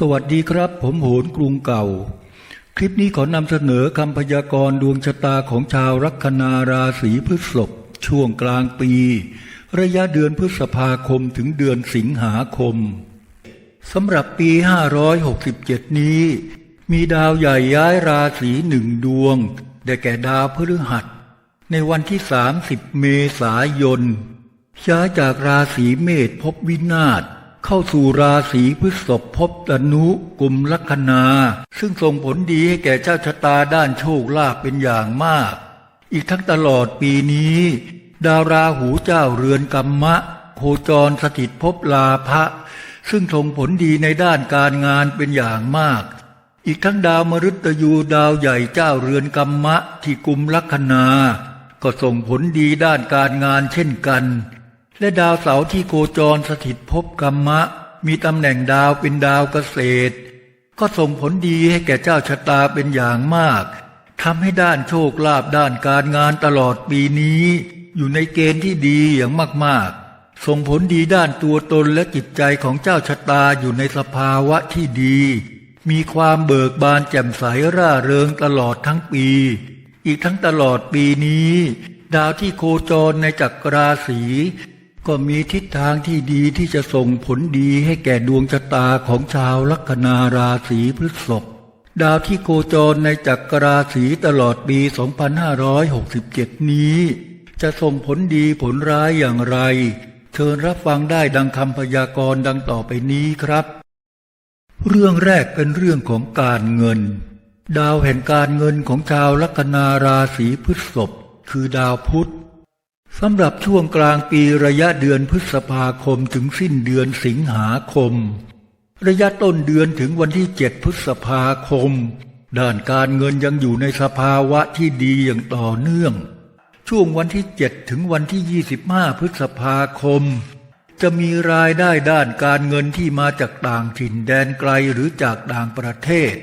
สวัสดีครับ ผมโหนกรุงเก่า คลิปนี้ขอนำเสนอคำพยากรณ์ดวงชะตาของชาวลัคนาราศีพฤษภช่วงกลางปี ระยะเดือนพฤษภาคมถึงเดือนสิงหาคมสำหรับปี 567 นี้ มีดาวใหญ่ย้ายราศีหนึ่งดวง ได้แก่ดาวพฤหัส ในวันที่ 30 เมษายนย้ายจากราศีเมษภพวินาศ เข้าสู่ราศีพฤษภภพตนุกลุ่มลัคนา ซึ่งส่งผลดีให้แก่เจ้าชะตาด้านโชคลาภเป็นอย่างมาก อีกทั้งตลอดปีนี้ ดาวราหูเจ้าเรือนกรรมะ โคจรสถิตภพลาภะซึ่งส่งผลดีในด้านการงานเป็นอย่างมาก อีกทั้งดาวมฤตยูดาวใหญ่เจ้าเรือนกรรมะที่กุมลัคนา ก็ส่งผลดีด้านการงานเช่นกัน และดาวเสาร์ที่โคจรสถิตภพกรรมะ มีตำแหน่งดาวเป็นดาวเกษตร ก็ส่งผลดีให้แก่เจ้าชะตาเป็นอย่างมากทำให้ด้านโชคลาภด้านการงานตลอดปีนี้ อยู่ในเกณฑ์ที่ดีอย่างมากๆ ส่งผลดีด้านตัวตนและจิตใจของเจ้าชะตาอยู่ในสภาวะที่ดี มีความเบิกบานแจ่มใสร่าเริงตลอดทั้งปี อีกทั้งตลอดปีนี้ ดาวที่โคจรในจักรราศี ก็มีทิศทางที่ดีที่จะส่งผลดีให้แก่ดวงชะตาของชาวลัคนาราศีพฤษภดาวที่โคจรในจักรราศีตลอดปี 2567 นี้ จะส่งผลดีผลร้ายอย่างไร เชิญรับฟังได้ดังคำพยากรณ์ดังต่อไปนี้ครับ เรื่องแรกเป็นเรื่องของการเงิน ดาวแห่งการเงินของชาวลัคนาราศีพฤษภคือดาวพุธ สำหรับช่วงกลางปีระยะเดือนพฤษภาคมถึงสิ้นเดือนสิงหาคม ระยะต้นเดือนถึงวันที่เจ็ดพฤษภาคม ด้านการเงินยังอยู่ในสภาวะที่ดีอย่างต่อเนื่อง ช่วงวันที่เจ็ดถึงวันที่ยี่สิบห้าพฤษภาคม จะมีรายได้ด้านการเงินที่มาจากต่างถิ่นแดนไกลหรือจากต่างประเทศ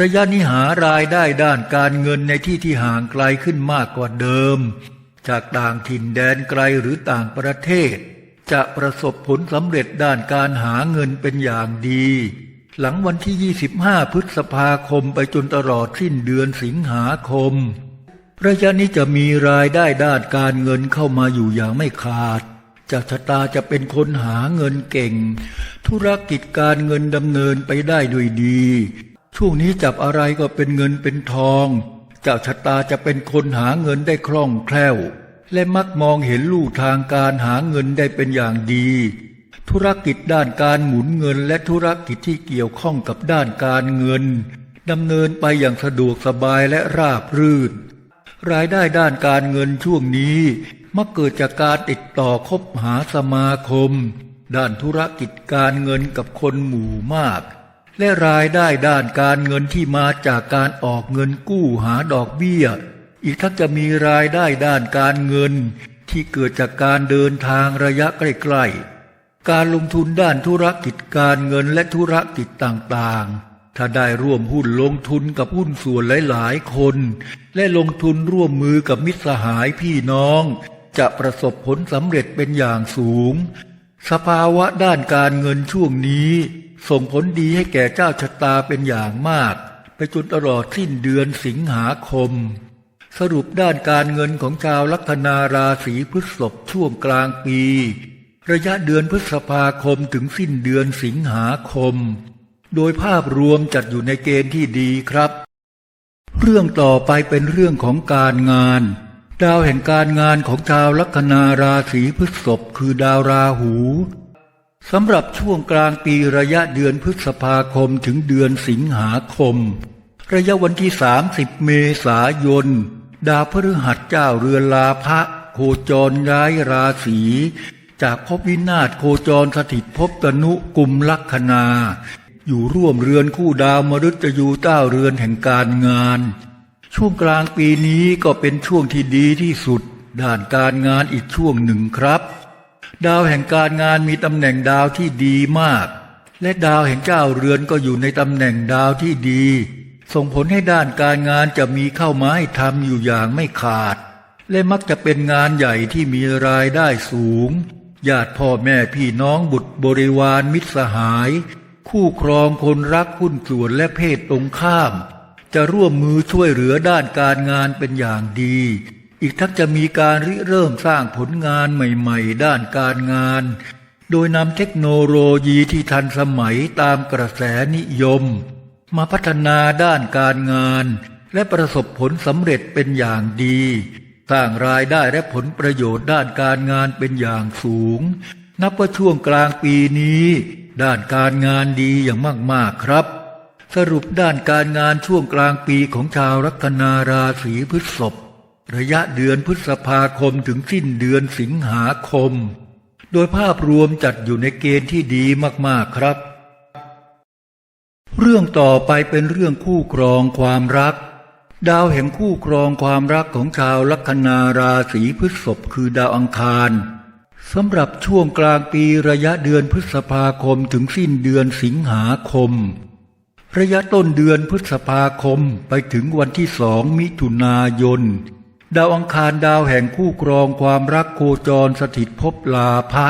ระยะนี้หารายได้ด้านการเงินในที่ที่ห่างไกลขึ้นมากกว่าเดิม จากต่างถิ่นแดนไกลหรือต่างประเทศ จะประสบผลสำเร็จด้านการหาเงินเป็นอย่างดี หลังวันที่ 25 พฤษภาคมไปจนตลอดสิ้นเดือนสิงหาคมระยะนี้จะมีรายได้ด้านการเงินเข้ามาอยู่อย่างไม่ขาดจากชะตาจะเป็นคนหาเงินเก่ง ธุรกิจการเงินดำเนินไปได้ด้วยดี ช่วงนี้จับอะไรก็เป็นเงินเป็นทอง เจ้าชะตาจะเป็นคนหาเงินได้คล่องแคล่ว และมักมองเห็นลู่ทางการหาเงินได้เป็นอย่างดี ธุรกิจด้านการหมุนเงินและธุรกิจที่เกี่ยวข้องกับด้านการเงินดำเนินไปอย่างสะดวกสบายและราบรื่น รายได้ด้านการเงินช่วงนี้มักเกิดจากการติดต่อคบหาสมาคม ด้านธุรกิจการเงินกับคนหมู่มาก และรายได้ด้านการเงินที่มาจากการออกเงินกู้หาดอกเบี้ย อีกทั้งจะมีรายได้ด้านการเงิน ที่เกิดจากการเดินทางระยะใกล้ๆ การลงทุนด้านธุรกิจการเงินและธุรกิจต่างๆ ถ้าได้ร่วมหุ้นลงทุนกับหุ้นส่วนหลายๆ คน และลงทุนร่วมมือกับมิตรสหายพี่น้อง จะประสบผลสำเร็จเป็นอย่างสูง สภาวะด้านการเงินช่วงนี้ ส่งผลดีให้แก่เจ้าชะตาเป็นอย่างมาก ไปจนตลอดสิ้นเดือนสิงหาคม สรุปด้านการเงินของชาวลัคนาราศีพฤษภช่วงกลางปี ระยะเดือนพฤษภาคมถึงสิ้นเดือนสิงหาคม โดยภาพรวมจัดอยู่ในเกณฑ์ที่ดีครับ เรื่องต่อไปเป็นเรื่องของการงาน ดาวแห่งการงานของชาวลัคนาราศีพฤษภคือดาวราหู สำหรับช่วงกลางปีระยะเดือนพฤษภาคมถึงเดือนสิงหาคม ระยะวันที่ 30 เมษายน ดาวพฤหัสเจ้าเรือนลาภะโคจรย้ายราศีจากภพวินาศโคจรสถิตภพตนุกุมลัคนา อยู่ร่วมเรือนคู่ดาวมฤตยูเต้าเรือนแห่งการงาน ช่วงกลางปีนี้ก็เป็นช่วงที่ดีที่สุด ด้านการงานอีกช่วงหนึ่งครับ ดาวแห่งการงานมีตำแหน่งดาวที่ดีมาก และดาวแห่งเจ้าเรือนก็อยู่ในตำแหน่งดาวที่ดี ส่งผลให้ด้านการงานจะมีเข้ามาให้ทำอยู่อย่างไม่ขาด และมักจะเป็นงานใหญ่ที่มีรายได้สูง ญาติพ่อแม่พี่น้องบุตรบริวารมิตรสหาย คู่ครองคนรักหุ้นส่วนและเพศตรงข้าม จะร่วมมือช่วยเหลือด้านการงานเป็นอย่างดี อีกทั้งจะมีการริเริ่มสร้างผลงานใหม่ๆ ด้านการงาน โดยนำเทคโนโลยีที่ทันสมัยตามกระแสนิยม มาพัฒนาด้านการงาน และประสบผลสำเร็จเป็นอย่างดี สร้างรายได้และผลประโยชน์ด้านการงานเป็นอย่างสูง นับว่าช่วงกลางปีนี้ ด้านการงานดีอย่างมากๆครับสรุปด้านการงานช่วงกลางปีของชาวลัคนาราศีพฤษภ ระยะเดือนพฤษภาคมถึงสิ้นเดือนสิงหาคม โดยภาพรวมจัดอยู่ในเกณฑ์ที่ดีมากๆครับ เรื่องต่อไปเป็นเรื่องคู่ครองความรัก ดาวแห่งคู่ครองความรักของชาวลัคนาราศีพฤษภคือดาวอังคารสำหรับช่วงกลางปีระยะเดือนพฤษภาคมถึงสิ้นเดือนสิงหาคม ระยะต้นเดือนพฤษภาคมไปถึงวันที่สองมิถุนายน ดาวอังคารดาวแห่งคู่ครองความรักโคจรสถิตภพลาภะ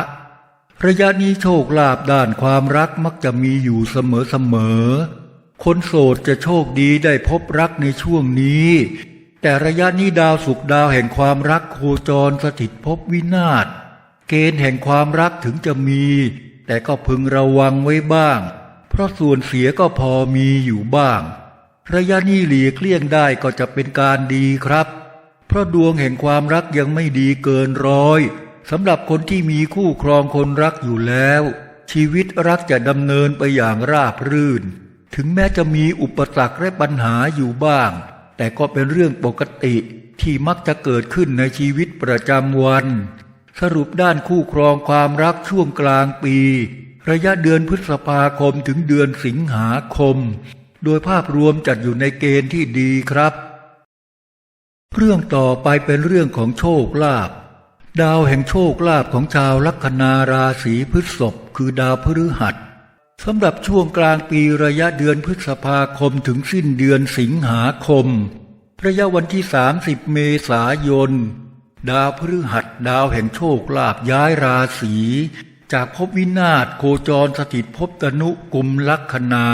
ระยะนี้โชคลาภด้านความรักมักจะมีอยู่เสมอๆคนโสดจะโชคดีได้พบรักในช่วงนี้ แต่ระยะนี้ดาวสุขดาวแห่งความรักโคจรสถิตภพวินาศเกณฑ์แห่งความรักถึงจะมี แต่ก็พึงระวังไว้บ้าง เพราะส่วนเสียก็พอมีอยู่บ้าง ระยะนี้หลีกเลี่ยงได้ก็จะเป็นการดีครับ เพราะดวงแห่งความรักยังไม่ดีเกินร้อยสำหรับคนที่มีคู่ครองคนรักอยู่แล้ว ชีวิตรักจะดำเนินไปอย่างราบรื่น ถึงแม้จะมีอุปสรรคและปัญหาอยู่บ้าง แต่ก็เป็นเรื่องปกติที่มักจะเกิดขึ้นในชีวิตประจำวัน สรุปด้านคู่ครองความรักช่วงกลางปี ระยะเดือนพฤษภาคมถึงเดือนสิงหาคม โดยภาพรวมจัดอยู่ในเกณฑ์ที่ดีครับ เรื่องต่อไปเป็นเรื่องของโชคลาภดาวแห่งโชคลาภของชาวลัคนาราศีพฤษภคือดาวพฤหัสสำหรับช่วงกลางปีระยะเดือนพฤษภาคมถึงสิ้นเดือนสิงหาคม ระยะวันที่ 30 เมษายน ดาวพฤหัสดาวแห่งโชคลาภย้ายราศีจากภพวินาศโคจรสถิตภพตนุกุมลัคนา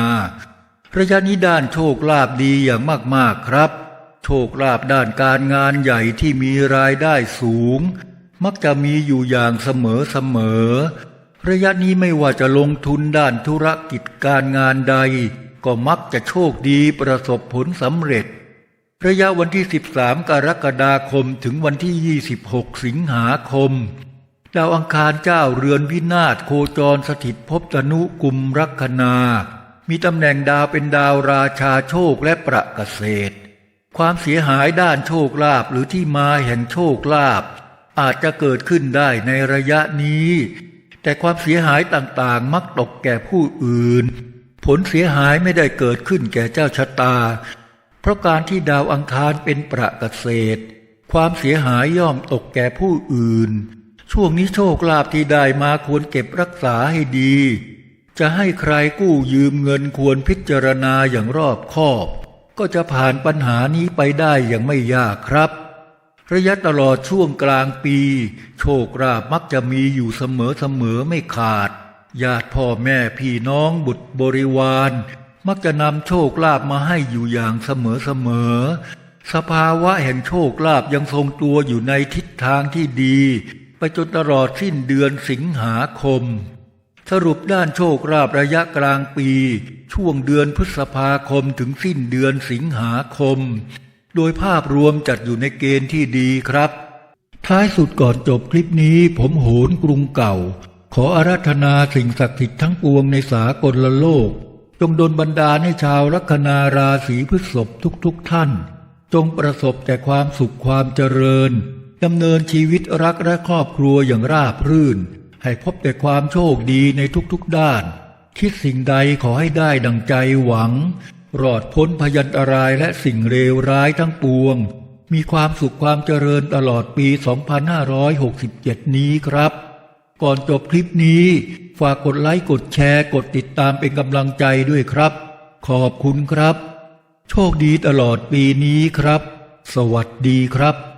ระยะนี้ด้านโชคลาภดีอย่างมากๆครับ โชคลาภด้านการงานใหญ่ที่มีรายได้สูง มักจะมีอยู่อย่างเสมอเสมอ ระยะนี้ไม่ว่าจะลงทุนด้านธุรกิจการงานใด ก็มักจะโชคดีประสบผลสำเร็จ ระยะวันที่ 13 กรกฎาคมถึงวันที่ 26 สิงหาคม ดาวอังคารเจ้าเรือนวินาศโคจรสถิตภพตนุกุมรัคนา มีตำแหน่งดาวเป็นดาวราชาโชคและประเกษตร ความเสียหายด้านโชคลาภหรือที่มาแห่งโชคลาภอาจจะเกิดขึ้นได้ในระยะนี้ แต่ความเสียหายต่างๆ มักตกแก่ผู้อื่น ผลเสียหายไม่ได้เกิดขึ้นแก่เจ้าชะตา เพราะการที่ดาวอังคารเป็นประเกษตร ความเสียหายย่อมตกแก่ผู้อื่น ช่วงนี้โชคลาภที่ได้มาควรเก็บรักษาให้ดี จะให้ใครกู้ยืมเงินควรพิจารณาอย่างรอบคอบ ก็จะผ่านปัญหานี้ไปได้อย่างไม่ยากครับ ระยะตลอดช่วงกลางปี โชคลาภมักจะมีอยู่เสมอเสมอไม่ขาด ญาติพ่อแม่พี่น้องบุตรบริวาร มักจะนำโชคลาภมาให้อยู่อย่างเสมอเสมอ สภาวะแห่งโชคลาภยังทรงตัวอยู่ในทิศทางที่ดี ไปจนตลอดสิ้นเดือนสิงหาคม สรุปด้านโชคลาภระยะกลางปี ช่วงเดือนพฤษภาคมถึงสิ้นเดือนสิงหาคม โดยภาพรวมจัดอยู่ในเกณฑ์ที่ดีครับ ท้ายสุดก่อนจบคลิปนี้ผมโหนกรุงเก่า ขออาราธนาสิ่งศักดิ์สิทธิ์ทั้งปวงในสากลโลก จงดลบันดาลให้ชาวลัคนาราศีพฤษภทุกๆทท่าน จงประสบแต่ความสุขความเจริญดำเนินชีวิตรักและครอบครัวอย่างราบรื่น ให้พบแต่ความโชคดีในทุกๆด้าน คิดสิ่งใดขอให้ได้ดังใจหวัง รอดพ้นพยันตรายและสิ่งเลวร้ายทั้งปวง มีความสุขความเจริญตลอดปี 2567 นี้ครับ ก่อนจบคลิปนี้ ฝากกดไลค์กดแชร์กดติดตามเป็นกำลังใจด้วยครับ ขอบคุณครับ โชคดีตลอดปีนี้ครับ สวัสดีครับ